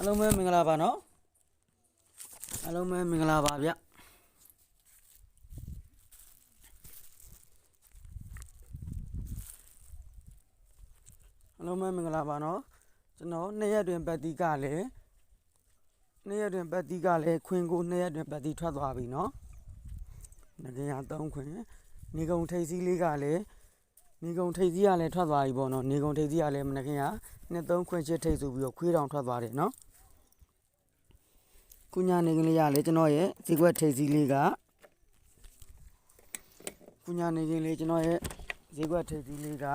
အားလုံးပဲမင်္ဂလာပါနော်အားလုံးပဲမင်္ဂလာပါဗျအားလုံးပဲမင်္ဂလာပါနော်ကျွန်တော်နှစ်ရက်တွင်ပတ်တိကလည်းနှစ်ရက်တွင်ပတ်တိကလည်းခွင်ကိုနှစ်ရက်တွင်ပတ်တိထွက်သွားပြီနော်ငကရသုံးခွင်နေကုံထိပ်စည်းလေးကလည်းနေကုံထိပ်စည်းကလည်းထွက်သွားပြီပေါ့နော်နေကုံထိပ်စည်းကလည်းမနခင်ကနှစ်သုံးခွင်ချစ်ထိပ်ဆိုပြီးတော့ခွေးတောင်ထွက်သွားတယ်နော် ကုညာနေကလေးရလေကျွန်တော်ရဲ့ဇီကွက်ထိပ်စည်းလေးကကုညာနေကလေးကျွန်တော်ရဲ့ဇီကွက်ထိပ်စည်းလေးက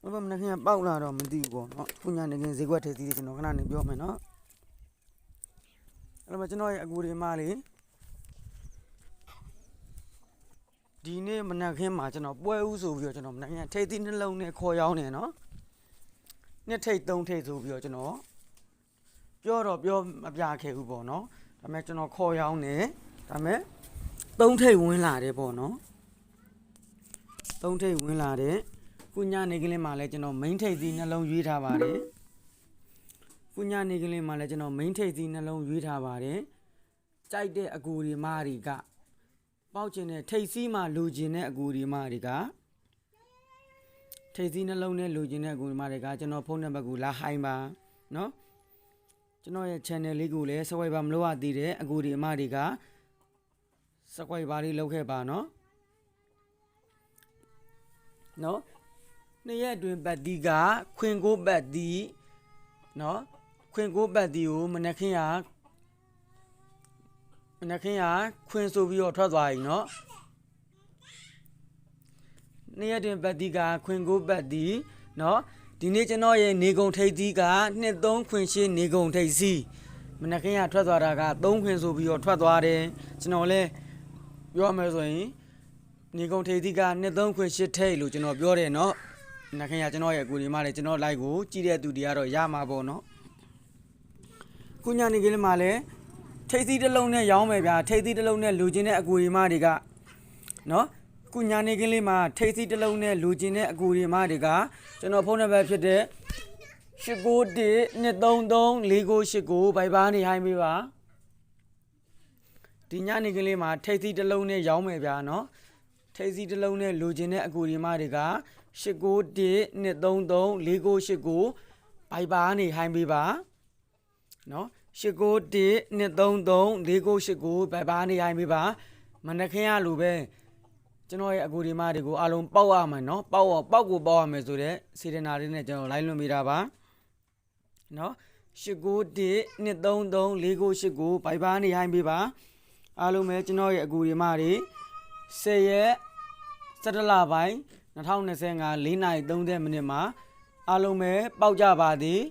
ဘယ်မှာမနေ့ကပေါက်လာတော့မသိဘူးပေါ့နော်ကုညာနေကဇီကွက်ထိပ်စည်းလေးကျွန်တော်ခဏနေပြောမယ်နော်အဲ့တော့ကျွန်တော်ရဲ့အကူဒီမလေးဒီနေ့မနက်ခင်းမှာကျွန်တော်ပွဲဦးဆိုပြီးတော့ကျွန်တော်မနက်ခင်းထိပ်သီးနှလုံးနဲ့ခေါ်ရောက်နေနော် နှစ်ထိတ်သုံးထိတ်ဆိုပြီးတော့ကျွန်တော်ပြောတော့ပြောမပြခဲ့ဘူးပေါ့နော်ဒါပေမဲ့ကျွန်တော်ခေါ်ရောင်းတယ်ဒါပေမဲ့သုံးထိတ်ဝင်လာတယ်ပေါ့နော်သုံးထိတ်ဝင်လာတယ်ကုညာနေကလေးမှာလည်းကျွန်တော် main ထိတ်စီနှလုံးရွေးထားပါတယ်ကုညာနေကလေးမှာလည်းကျွန်တော် main ထိတ်စီနှလုံးရွေးထားပါတယ်ကြိုက်တဲ့အကူဒီမာတွေကပေါက်ကျင်တဲ့ထိတ်စီးမှလူကျင်တဲ့အကူဒီမာတွေက ထိပ်စည်းနှလုံးနဲ့လိုချင်တဲ့ကူမတွေကကျွန်တော်ဖုန်းနံပါတ်ကိုလာဟိုင်းပါနော်ကျွန်တော်ရဲ့ channel လေးကိုလည်း subscribe မလုပ်ရသေးတဲ့အကူဒီအမတွေက subscribe လေးလုပ်ခဲ့ပါနော်နော်နှစ်ရက်အတွင်းပတ်တီးကခွင်ကိုပတ်တီးနော်ခွင်ကိုပတ်တီးကိုမနက်ခင်းရမနက်ခင်းရခွင်ဆိုပြီးတော့ထွက်သွားပြီနော် နေ့ရက်တွင်ပတ်တိကခွင်ကိုပတ်တိเนาะဒီနေ့ကျွန်တော်ရဲ့နေကုံထိပ်သီးကနှစ်သုံးခွင်ရှိနေကုံထိပ်စီးမနက်ခင်းကထွက်သွားတာကသုံးခွင်ဆိုပြီးတော့ထွက်သွားတယ်ကျွန်တော်လည်းပြောမယ်ဆိုရင်နေကုံထိပ်သီးကနှစ်သုံးခွင်ရှိထိပ်လို့ကျွန်တော်ပြောတယ်เนาะမနက်ခင်းကကျွန်တော်ရဲ့အကူဒီမလည်းကျွန်တော် like ကိုကြည့်တဲ့သူတွေကတော့ရမှာပေါ့เนาะကုညာနေကလေးမှာလည်းထိပ်သီးတစ်လုံးနဲ့ရောင်းမယ်ဗျာထိပ်သီးတစ်လုံးနဲ့လူချင်းတဲ့အကူဒီမတွေကเนาะ ကုညာနေကင်းလေးမှာထိတ်စီတစ်လုံးနဲ့လူကျင်တဲ့အကူတွေမတွေကကျွန်တော်ဖုန်းနံပါတ်ဖြစ်တဲ့8912334989ဘိုင်ဘာနေဟိုင်းပေးပါဒီညနေကလေးမှာထိတ်စီတစ်လုံးနဲ့ရောင်းမယ်ဗျာနော်ထိတ်စီတစ်လုံးနဲ့လူကျင်တဲ့အကူတွေမတွေက8912334989ဘိုင်ဘာနေဟိုင်းပေးပါနော်8912334989ဘိုင်ဘာနေဟိုင်းပေးပါမနက်ခင်းရလိုပဲ ကျွန်တော်ရဲ့အကူဒီမတွေကိုအားလုံးပေါက်ရမယ်နော်ပေါက်ရပေါက်ကိုပေါက်ရမယ်ဆိုတော့စေတနာလေးနဲ့ကျွန်တော်လိုက်လွှင့်ပေးတာပါနော်89 133 4989ဘိုင်ဘာနေဟိုင်းပေးပါအားလုံးပဲကျွန်တော်ရဲ့အကူဒီမတွေ10ရက်17လပိုင်း2025 4နာရီ30မိနစ်မှာအားလုံးပဲပေါက်ကြပါသည်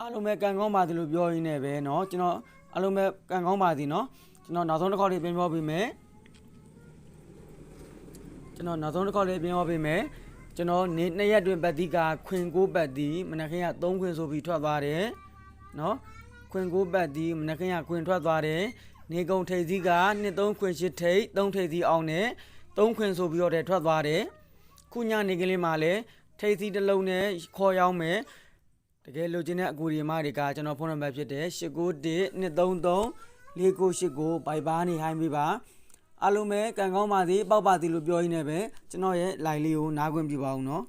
အားလုံးပဲကံကောင်းပါသည်လို့ပြောရင်းနဲ့ပဲเนาะကျွန်တော်အားလုံးပဲကံကောင်းပါသည်เนาะကျွန်တော်နောက်ဆုံးတစ်ခေါက်လေးပြန်ပြောပေးမယ် ကျွန်တော်နောက်ဆုံးတစ်ခေါက်လေးပြင်ဟောပေးမယ်ကျွန်တော်နေ့နှစ်ရက်တွင်ပတ်တိကခွင်ကိုပတ်တိမနက်ခင်းက3ခွင်ဆိုပြီးထွက်သွားတယ်နော်ခွင်ကိုပတ်တိမနက်ခင်းကခွင်ထွက်သွားတယ်နေကုံထိပ်စည်းကနှစ်3ခွင်ရှစ်ထိပ်3ထိပ်စည်းအောင်နဲ့3ခွင်ဆိုပြီးတော့တဲ့ထွက်သွားတယ်ခုညနေကလေးမှာလည်းထိပ်စည်းတစ်လုံးနဲ့ခေါ်ရောက်မယ်တကယ်လိုချင်တဲ့အကူဒီမတွေကကျွန်တော်ဖုန်းနံပါတ်ဖြစ်တယ်891 233 4989ဘိုင်ဘာနေဟိုင်းပေးပါ အားလုံးပဲကံကောင်းပါစေပေါက်ပါစေလို့ပြောရင်းနဲ့ပဲကျွန်တော်ရဲ့ line လေးကိုနားခွင့်ပြပါအောင်နော်